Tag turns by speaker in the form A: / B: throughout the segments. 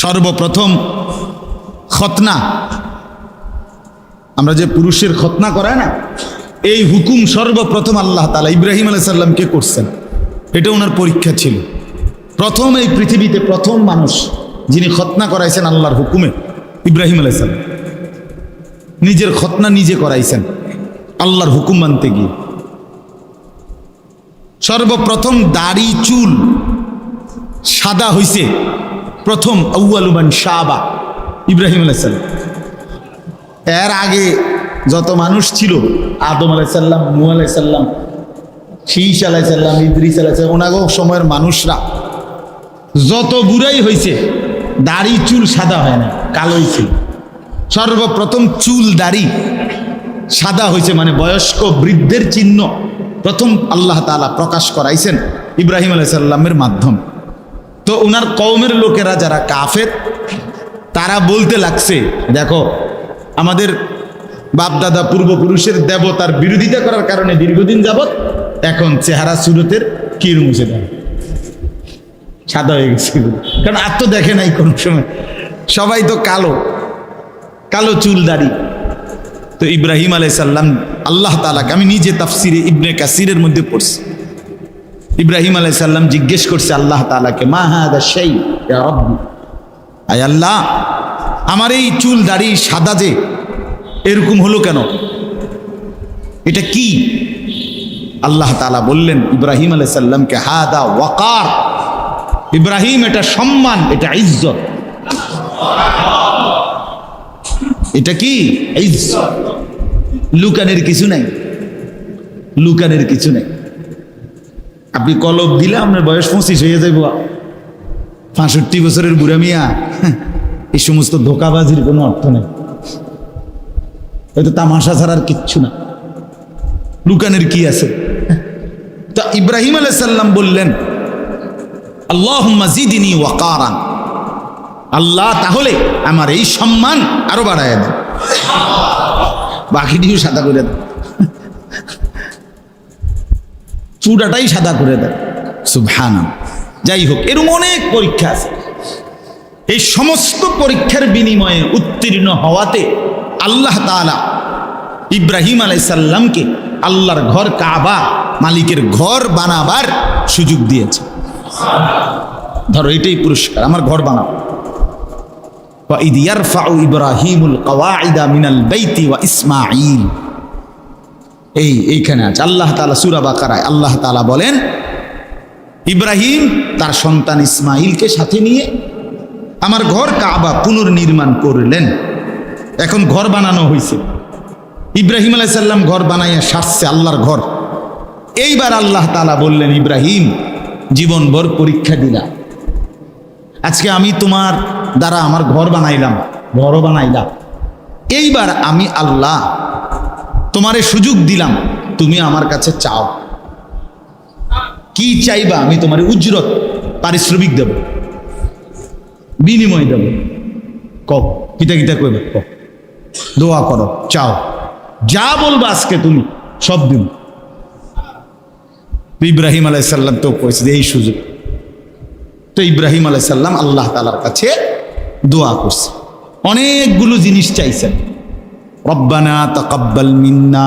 A: সর্বপ্রথম খতনা। আমরা যে পুরুষের খতনা করায় না, এই হুকুম সর্বপ্রথম আল্লাহ তালা ইব্রাহিম আলাইসাল্লামকে করছেন? এটা ওনার পরীক্ষা ছিল। প্রথম এই পৃথিবীতে প্রথম মানুষ যিনি খতনা করাইছেন আল্লাহর হুকুমে, ইব্রাহিম আলাইসাল্লাম নিজের খতনা নিজে করাইছেন, আল্লাহর হুকুম মানতে গিয়ে। সর্বপ্রথম দাড়ি, চুল সাদা হইছে। প্রথম আউয়ালুমান শাহবা ইব্রাহিম আলাইসাল্লাম এর আগে যত মানুষ ছিল, আদম আলাইসাল্লাম নু আলাইসাল্লাম শীষ আলাইসাল্লাম ইদ্রিস আলাইসাল্লাম ওনাগো সময়ের মানুষরা, যত বুড়াই হয়েছে দাড়ি, চুল সাদা হয় না কালোই ছিল। সর্বপ্রথম চুল, দাড়ি সাদা হয়েছে মানে বয়স্ক বৃদ্ধের চিহ্ন প্রথম আল্লাহ তাআলা প্রকাশ করাইছেন ইব্রাহিম আলাইসাল্লামের মাধ্যম। ওনার কওমের লোকেরা যারা কাফের, তারা বলতে লাগছে, দেখো, আমাদের বাপদাদা পূর্বপুরুষের দেবতার বিরোধিতা করার কারণে দীর্ঘদিন যাবৎ এখন চেহারা সুরতের কির মুছে দেয়। সাদা হয়ে গেছে কারণ আর তো দেখে নাই কোনো সময়। সবাই তো কালো কালো চুল দাড়ি। তো ইব্রাহিম আলাই সাল্লাম আল্লাহ তালাকে আমি নিজে তাফসিরে ইবনে কাসিরের মধ্যে পড়ছি। ইব্রাহিম আলাইসাল্লাম জিজ্ঞেস করছে আল্লাহ তালাকে মা হাদা সেই আয় আল্লাহ, আমার এই চুল দাড়ি সাদা যে, এরকম হলো কেন? এটা কি? আল্লাহ তালা বললেন, ইব্রাহিম আলাইসাল্লামকে হাদা ওয়াকার, ইব্রাহিম এটা সম্মান, এটা ইজ্জত। এটা কি? ইজ্জত। লুকানের কিছু নাই, লুকানের কিছু নাই। আপনি কলব দিলে আপনার বয়স পঁচিশ হয়ে যাইব। পাঁষট্টি বছরের বুড়া মিয়া, এই সমস্ত ধোকাবাজির কোনো অর্থ নেই। হয়তো তামাশা ছাড়ার কিচ্ছু না। লুকানের কি আছে? তা ইব্রাহিম আলাইসাল্লাম বললেন আল্লাহ মাজিদিনী ওয়াকারান। আল্লাহ তাহলে আমার এই সম্মান আরও বাড়ায় দেন। বাকিটিও সাদা করে দেন। চূড়াটাই সাদা করে দেয়। সুভান যাই হোক, এরকম অনেক পরীক্ষা আছে। এই সমস্ত পরীক্ষার বিনিময়ে উত্তীর্ণ হওয়াতে আল্লাহ তালা ইব্রাহিম আলাইসাল্লামকে আল্লাহর ঘর কাবা মালিকের ঘর বানাবার সুযোগ দিয়েছে। ধরো, এটাই পুরস্কার, আমার ঘর বানাও। ইব্রাহিমুল কওয়াইদা মিনাল বাইতি ওয়া ইসমাইল এই, এইখানে আছে। আল্লাহ তাআলা সূরা বাকারায় আল্লাহ তাআলা বলেন, ইব্রাহিম তার সন্তান ইসমাইলকে সাথে নিয়ে আমার ঘর কাবা পুনর্নির্মাণ করলেন। এখন ঘর বানানো হয়েছে ইব্রাহিম আলাইসাল্লাম ঘর বানাইয়া সারছে আল্লাহর ঘর। এইবার আল্লাহ তাআলা বললেন, ইব্রাহিম, জীবনভর পরীক্ষা দিলা। আজকে আমি তোমার দ্বারা আমার ঘর বানাইলাম, ঘরও বানাইলাম। এইবার আমি আল্লাহ তোমারে সুযোগ দিলাম, তুমি আমার কাছে চাও। কি চাইবা আমি তোমার উজ্রত পারিশ্রমিক দেব, বিনিময় দেব। কিতা কিতা কইবে? ক দোয়া করো, চাও। যা বলবা আজকে তুমি, সব দিন ইব্রাহিম আলাইসাল্লাম তো কয়েছে এই সুযোগ। তো ইব্রাহিম আলাইসাল্লাম আল্লাহ তালার কাছে দোয়া করছে। অনেকগুলো জিনিস চাইছেন রব্বানা তাকাব্বাল মিন্না,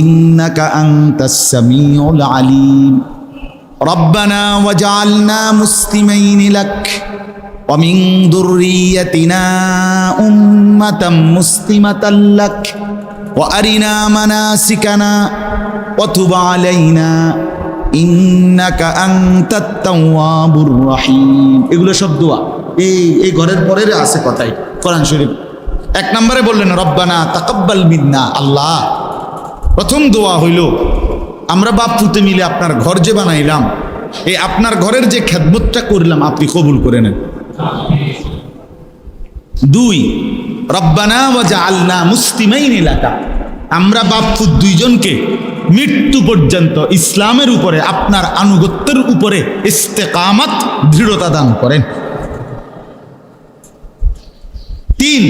A: ইন্নাকা আনতাস সামিউল আলিম। রব্বানা ওয়াজআলনা মুসলিমাইন লাক, ওয়া মিন দুররিয়াতিনা উম্মাতাম মুসলিমাতাল লাক, ওয়া আরিনা মানাসিকানা, ওয়া তুব আলাইনা, ইন্নাকা আনতাত তাওয়াবুর এগুলো সব দোয়া। এই এই ঘরের পরের আছে কথাই, কোরআন শরীফ। এক নম্বরে বললেন, রব্বানা তাকব্বাল মিন্না। আল্লাহ, প্রথম দোয়া হইল, আমরা বাপ পুতে মিলে আপনার ঘর যে বানাইলাম, এই আপনার ঘরের যে খেদমতটা করলাম, আপনি কবুল করে নেন। দুই, রব্বানা ওয়াজা আলনা মুসলিমাইন এলাকা আমরা বাপু দুইজনকে মৃত্যু পর্যন্ত ইসলামের উপরে, আপনার আনুগত্যের উপরে ইস্তেকামাত, দৃঢ়তা দান করেন। তিন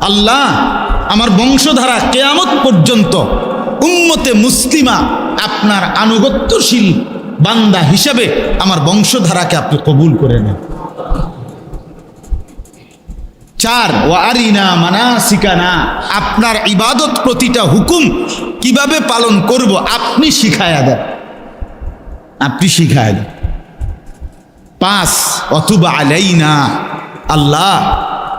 A: আল্লাহ, আমার বংশধারা কেয়ামত পর্যন্ত উম্মতে মুসলিমা আপনার আনুগত্যশীল বান্দা হিসাবে আমার বংশধারাকে আপনি কবুল করে নেন। চার ও আরিনা মানা শিকানা আপনার ইবাদত প্রতিটা হুকুম কীভাবে পালন করব আপনি শিখায়া দেন। আপনি শিখায় দেন। পাঁচ অথবা আলাই না আল্লাহ,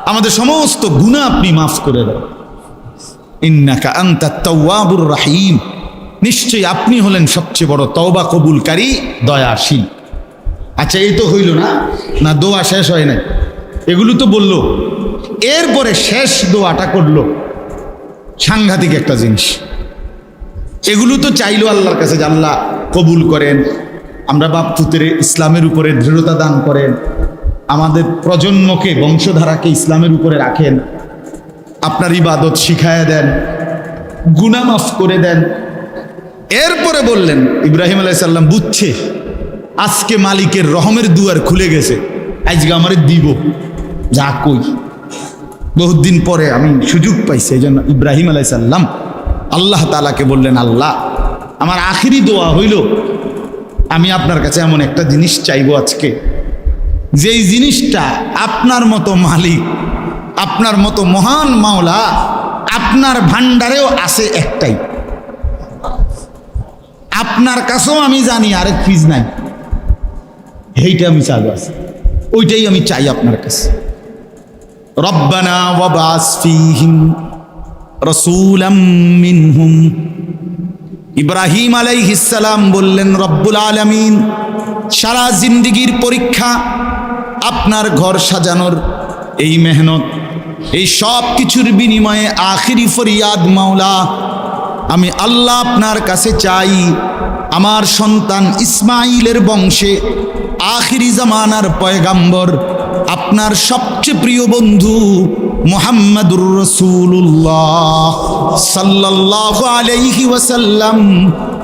A: আমাদের সমস্ত গুণা আপনি মাফ করে দেন। ইন্নাকা তাওয়াবুর রাহিম। নিশ্চয়ই আপনি হলেন সবচেয়ে বড় তওবা কবুলকারী, দয়াশীল। আচ্ছা এই তো হইল না? না, দোয়া শেষ হয় নাই। এগুলো তো বলল। এরপরে শেষ দোয়াটা করল। সাংঘাতিক একটা জিনিস। এগুলো তো চাইলো আল্লাহর কাছে যে আল্লাহ কবুল করেন। আমরা বাপ পুতের ইসলামের উপরে দৃঢ়তা দান করেন। আমাদের প্রজন্মকে বংশধারাকে ইসলামের উপরে রাখেন। আপনার ইবাদত শিখায় দেন। গুনা মাফ করে দেন। এরপরে বললেন, ইব্রাহিম আলাইসাল্লাম বুঝছে, আজকে মালিকের রহমের দুয়ার খুলে গেছে। আজকে আমারে দিব, যা কই। বহুত দিন পরে আমি সুযোগ পাইছি, এই জন্য ইব্রাহিম আলাইসাল্লাম আল্লাহ তালাকে বললেন, আল্লাহ, আমার আখিরি দোয়া হইল আমি আপনার কাছে এমন একটা জিনিস চাইব আজকে। যেই জিনিসটা আপনার মতো মালিক, আপনার মতো মহান মাওলা, আপনার ভান্ডারেও আছে একটাই। আপনার কাছেও আমি জানি আরেক ফিজ নাই। এইটা আমি চাইব আছে ওইটাই আমি চাই আপনার কাছে। রব্বানা ওয়াবাস ফিহিম, রসুলাম মিনহুম। ইব্রাহিম আলাইহিসালাম বললেন, রব্বুল আলমিন, সারা জিন্দিগির পরীক্ষা আপনার ঘর সাজানোর এই মেহনত, এই সব কিছুর বিনিময়ে আখিরি ফরিয়াদ মাওলা, আমি আল্লাহ আপনার কাছে চাই। আমার সন্তান ইসমাইলের বংশে আখিরি জামানার পয়গাম্বর, আপনার সবচেয়ে প্রিয় বন্ধু মোহাম্মদুর রসুল্লাহ সাল্লাহ আলাইহি ওয়াসাল্লাম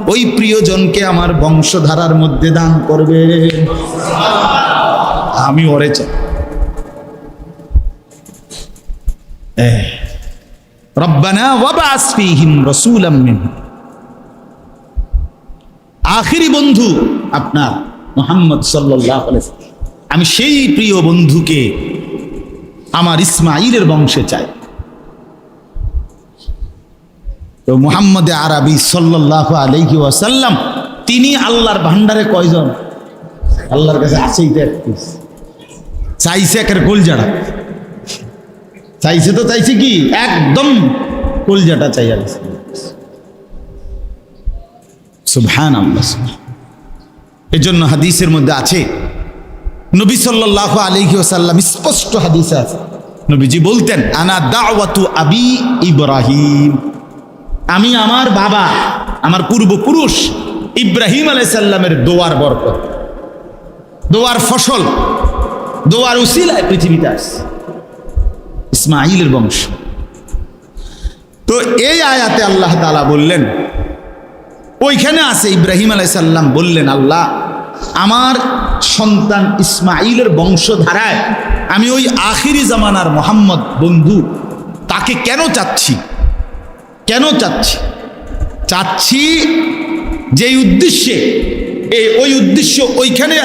A: ওই প্রিয়জনকে আমার বংশধারার মধ্যে দান করবে। আমি ওরে চাই। রব্বানা ওয়াবাস ফীহিম রাসূলাম মিনহুম আখিরি বন্ধু আপনার মোহাম্মদ আলাইহি আমি সেই প্রিয় বন্ধুকে আমার ইসমাইলের বংশে চাই তো মুহাম্মদ আরবি সাল্লাল্লাহু আলাইহি ওয়াসাল্লাম, তিনি আল্লাহর ভান্ডারে কয়জন? আল্লাহর কাছে আছেই তো এক piece। চাইছে একের কলজাড়া চাইছে তো চাইছে কি? একদম কলজাটা চাই সুবহান আল্লাহ এই জন্য হাদিসের মধ্যে আছে নবী সাল্লাহ আলহি ওসাল্লাম স্পষ্ট হাদিসে আছে। নবীজি বলতেন আনা দাওয়াতু আবি ইব্রাহিম। আমি আমার বাবা আমার পূর্বপুরুষ ইব্রাহিম আলাইসাল্লামের দোয়ার বরকত। দোয়ার ফসল দোয়ার উসিলায় পৃথিবীতে আসছে ইসমাইলের বংশ। তো এই আয়াতে আল্লাহ তালা বললেন ওইখানে আছে ইব্রাহিম আলাইসাল্লাম বললেন আল্লাহ আমার সন্তান ইসমাইলের বংশধারায় আমি ওই আখিরি জামানার মোহাম্মদ বন্ধু, তাকে কেন চাচ্ছি? কেন চাচ্ছি? চাচ্ছি যেই উদ্দেশ্যে এই ওই উদ্দেশ্য ওইখানে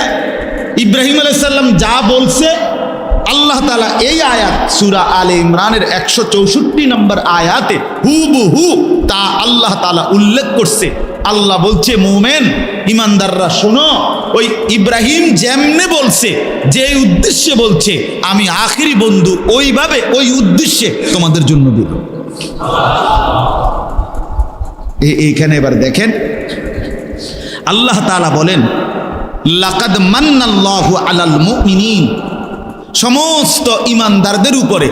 A: ইব্রাহিম আলাইসাল্লাম যা বলছে, আল্লাহ তালা এই আয়াত সুরা আলে ইমরানের একশো চৌষট্টি নম্বর আয়াতে হু হু তা আল্লাহ তালা উল্লেখ করছে। আল্লাহ বলছে, মোমেন, ইমানদাররা শোনো ওই ইব্রাহিম যেমনে বলছে যে উদ্দেশ্যে বলছে, আমি আখিরি বন্ধু, ওইভাবে ওই উদ্দেশ্যে তোমাদের জন্য এ- এইখানে এবার দেখেন, আল্লাহ তালা বলেন, লাকাদ আলাল মুমিনিন। সমস্ত ইমানদারদের উপরে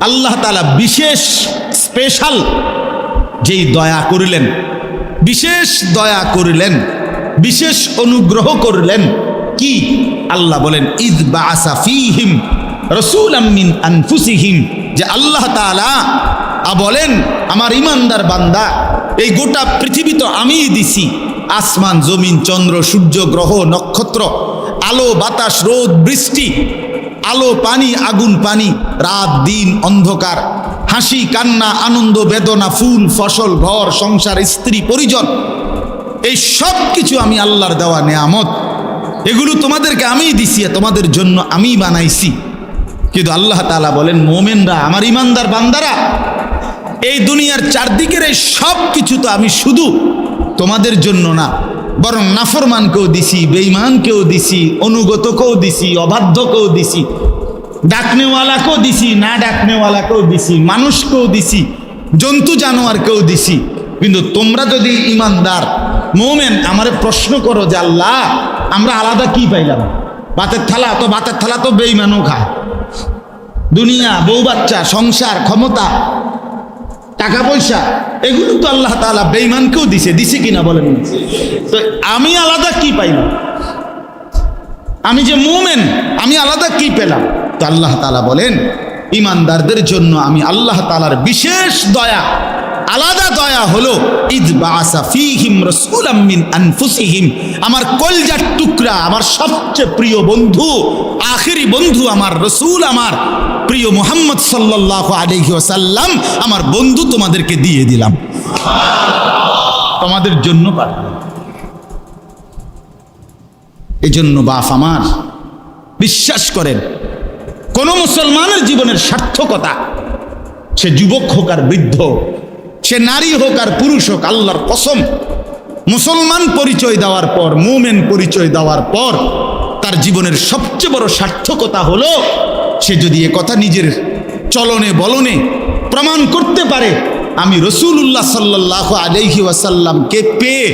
A: আল্লাহ তালা বিশেষ স্পেশাল যেই দয়া করিলেন, বিশেষ দয়া করিলেন বিশেষ অনুগ্রহ করলেন। কি? আল্লাহ বলেন, ইদ ফীহিম রাসূলাম মিন আনফুসিহিম। যে আল্লাহ তাআলা আ বলেন, আমার ইমানদার বান্দা, এই গোটা পৃথিবী তো আমিই দিছি। আসমান, জমিন, চন্দ্র, সূর্য, গ্রহ, নক্ষত্র, আলো, বাতাস, রোদ, বৃষ্টি, আলো, পানি, আগুন, পানি, রাত, দিন, অন্ধকার, হাসি, কান্না, আনন্দ, বেদনা, ফুল, ফসল, ঘর, সংসার, স্ত্রী, পরিজন এই সব কিছু আমি আল্লাহর দেওয়া নেয়ামত। এগুলো তোমাদেরকে আমিই দিছি তোমাদের জন্য আমি বানাইছি। কিন্তু আল্লাহ তাআলা বলেন, মোমেনরা আমার ইমানদার বান্দারা, এই দুনিয়ার চারদিকের এই সব কিছু তো আমি শুধু তোমাদের জন্য না, বরং নাফরমানকেও দিছি, বেঈমানকেও দিছি, অনুগতকেও দিছি, অবাধ্যকেও দিছি, ডাকনেওয়ালাকেও দিছি, না ডাকনেওয়ালাকেও দিছি, মানুষকেও দিছি, জন্তু জানোয়ারকেও দিছি। কিন্তু তোমরা যদি ইমানদার মোমেন, আমারে প্রশ্ন করো যে আল্লাহ, আমরা আলাদা কি পাইলাম? বাতের থালা, তো বাতের থালা তো বেইমানও খায়। দুনিয়া, বউ বাচ্চা, সংসার, ক্ষমতা, টাকা পয়সা, এগুলো তো আল্লাহ তাআলা বেঈমানকেও দিছে দিছে কিনা বলেন। তো আমি আলাদা কি পাইলাম? আমি যে মুমেন, আমি আলাদা কি পেলাম? তো আল্লাহ তাআলা বলেন ইমানদারদের জন্য আমি আল্লাহ তাআলার বিশেষ দয়া, আলাদা দয়া হলো, ইদ আমার কলজার টুকরা, আমার সবচেয়ে প্রিয় বন্ধু, আখেরি বন্ধু আমার রসুল আমার, প্রিয় মোহাম্মদ সাল্লাল্লাহু আলাইহি ওয়াসাল্লাম, আমার বন্ধু তোমাদেরকে দিয়ে দিলাম। তোমাদের জন্য এজন্য বাপ আমার, বিশ্বাস করেন কোন মুসলমানের জীবনের সার্থকতা, সে যুবক হোক আর বৃদ্ধ সে নারী হোক আর পুরুষ হোক, আল্লাহর কসম, মুসলমান পরিচয় দেওয়ার পর, মুমেন পরিচয় দেওয়ার পর, তার জীবনের সবচেয়ে বড় সার্থকতা হলো, সে যদি এ কথা নিজের চলনে বলনে প্রমাণ করতে পারে, আমি রসুল্লাহ সাল্লাহ আলহি ওয়াসাল্লামকে পেয়ে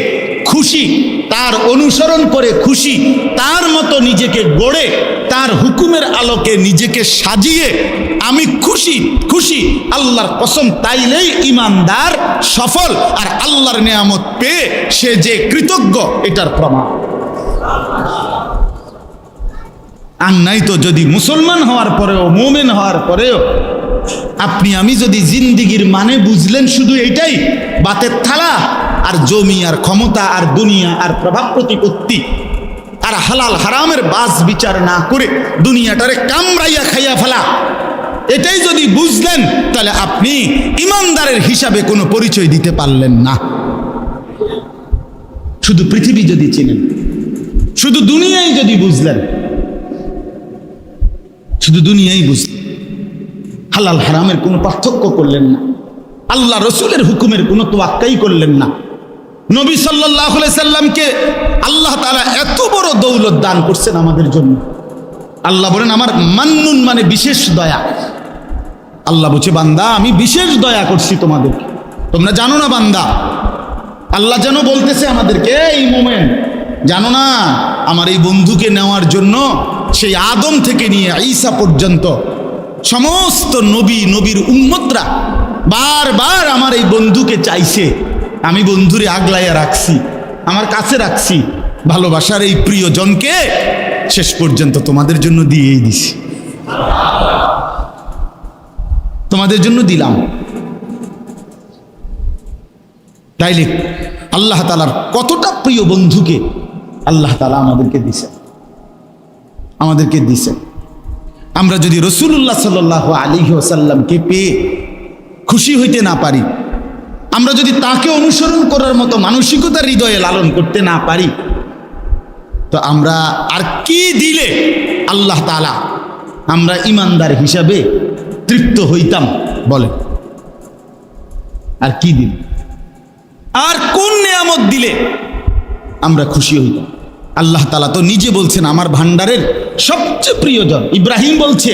A: খুশি, তার অনুসরণ করে খুশি, তার মতো নিজেকে গড়ে তার হুকুমের আলোকে নিজেকে সাজিয়ে আমি খুশি খুশি। আল্লাহর কসম, তাইলেই ইমানদার সফল আর আল্লাহর নিয়ামত পেয়ে সে যে কৃতজ্ঞ, এটার প্রমাণ। আর নাই তো যদি মুসলমান হওয়ার পরেও, মোমেন হওয়ার পরেও, আপনি আমি যদি জিন্দিগির মানে বুঝলেন শুধু এইটাই, বাতের থালা আর জমি আর ক্ষমতা আর দুনিয়া আর প্রভাব প্রতিপত্তি আর হালাল হারামের বাস বিচার না করে দুনিয়াটারে কামড়াইয়া খাইয়া ফেলা। এটাই যদি বুঝলেন, তাহলে আপনি ইমানদারের হিসাবে কোনো পরিচয় দিতে পারলেন না। শুধু পৃথিবী যদি চিনেন, শুধু দুনিয়াই যদি বুঝলেন, শুধু দুনিয়াই বুঝলেন, হালাল হারামের কোনো পার্থক্য করলেন না। আল্লাহ রসুলের হুকুমের কোনো তোয়াক্কাই করলেন না। নবী সাল্লাহ সাল্লামকে আল্লাহ তারা এত বড় দৌলত দান করছেন আমাদের জন্য। আল্লাহ বলেন, আমার মান্নুন মানে বিশেষ দয়া। আল্লাহ বলছে, বান্দা, আমি বিশেষ দয়া করছি তোমাদের তোমরা জানো না, বান্দা, আল্লাহ যেন বলতেছে আমাদেরকে, এই মোমেন্ট জানো না, আমার এই বন্ধুকে নেওয়ার জন্য সেই আদম থেকে নিয়ে ঈসা পর্যন্ত সমস্ত নবী, নবীর উম্মতরা বারবার আমার এই বন্ধুকে চাইছে। আমি বন্ধুরে আগলাইয়া রাখছি। আমার কাছে রাখছি। ভালোবাসার এই প্রিয়জনকে শেষ পর্যন্ত তোমাদের জন্য দিয়েই দিছি। তোমাদের জন্য দিলাম। তাইলে আল্লাহ তালার কতটা প্রিয় বন্ধুকে আল্লাহ তালা আমাদেরকে দিছে আমাদেরকে দিছে আমরা যদি রসুল্লাহ সাল আলী ওসাল্লামকে পেয়ে খুশি হইতে না পারি আমরা যদি তাকে অনুসরণ করার মতো মানসিকতা হৃদয়ে লালন করতে না পারি, তো আমরা আর কি দিলে আল্লাহ তালা আমরা ইমানদার হিসাবে তৃপ্ত হইতাম বলে আর কি দিল? আর কোন নিয়ামত দিলে আমরা খুশি হইতাম? আল্লাহ তালা তো নিজে বলছেন, আমার ভান্ডারের সবচেয়ে প্রিয়জন ইব্রাহিম বলছে,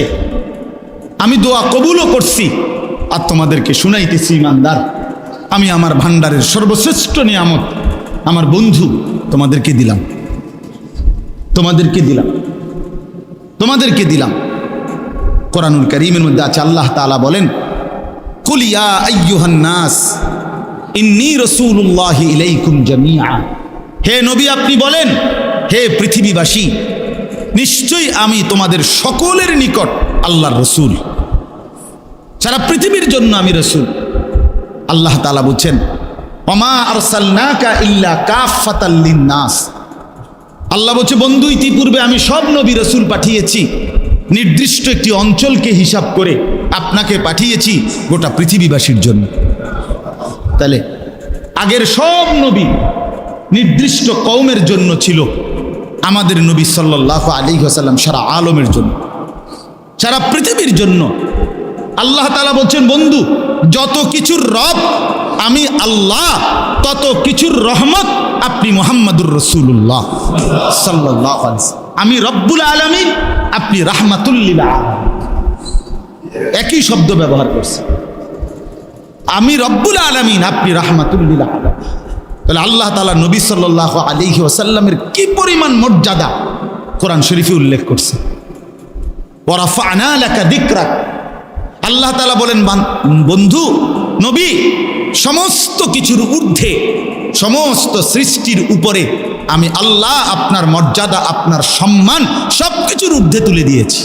A: আমি দোয়া কবুলও করছি। আর তোমাদেরকে শুনাইতেছি ইমানদার আমি আমার ভান্ডারের সর্বশ্রেষ্ঠ নিয়ামত, আমার বন্ধু তোমাদেরকে দিলাম। তোমাদেরকে দিলাম। তোমাদেরকে দিলাম। কোরআনুল করিমের মধ্যে আছে, আল্লাহ তালা বলেন কুলিয়া ইন্নি জামিয়া হে নবী, আপনি বলেন, হে পৃথিবীবাসী, নিশ্চয়ই আমি তোমাদের সকলের নিকট আল্লাহর রসুল। সারা পৃথিবীর জন্য আমি রসুল আল্লাহ তালা কাফাতাল্লিন নাস আল্লাহ বলছে, বন্ধু, ইতিপূর্বে আমি সব নবী রসুল পাঠিয়েছি। নির্দিষ্ট একটি অঞ্চলকে হিসাব করে আপনাকে পাঠিয়েছি গোটা পৃথিবীবাসীর জন্য। তাহলে, আগের সব নবী নির্দিষ্ট কৌমের জন্য ছিল আমাদের নবী সাল্লাহ আলী হাসাল্লাম সারা আলমের জন্য, সারা পৃথিবীর জন্য। আল্লাহ তালা বলছেন, বন্ধু, যত কিছুর রব আমি আল্লাহ, তত কিছুর রহমত আপনি মোহাম্মদুর রসুল্লাহ সাল্লাহ আমি রব্বুল আলমিন, আপনি রাহমাতুল্লিল একই শব্দ ব্যবহার করছে। আমি রব্বুল আলমিন, আপনি রাহমাতুল্লিল তাহলে আল্লাহ তালা নবী সাল্লাহ আলিহি ওসাল্লামের কি পরিমাণ মর্যাদা কোরআন শরীফে উল্লেখ করছে? ওরাফা আনা লেখা দিকরাক আল্লাহ তালা বলেন বন্ধু, নবী, সমস্ত কিছুর ঊর্ধ্বে, সমস্ত সৃষ্টির উপরে আমি আল্লাহ আপনার মর্যাদা, আপনার সম্মান সব কিছুর ঊর্ধ্বে তুলে দিয়েছি।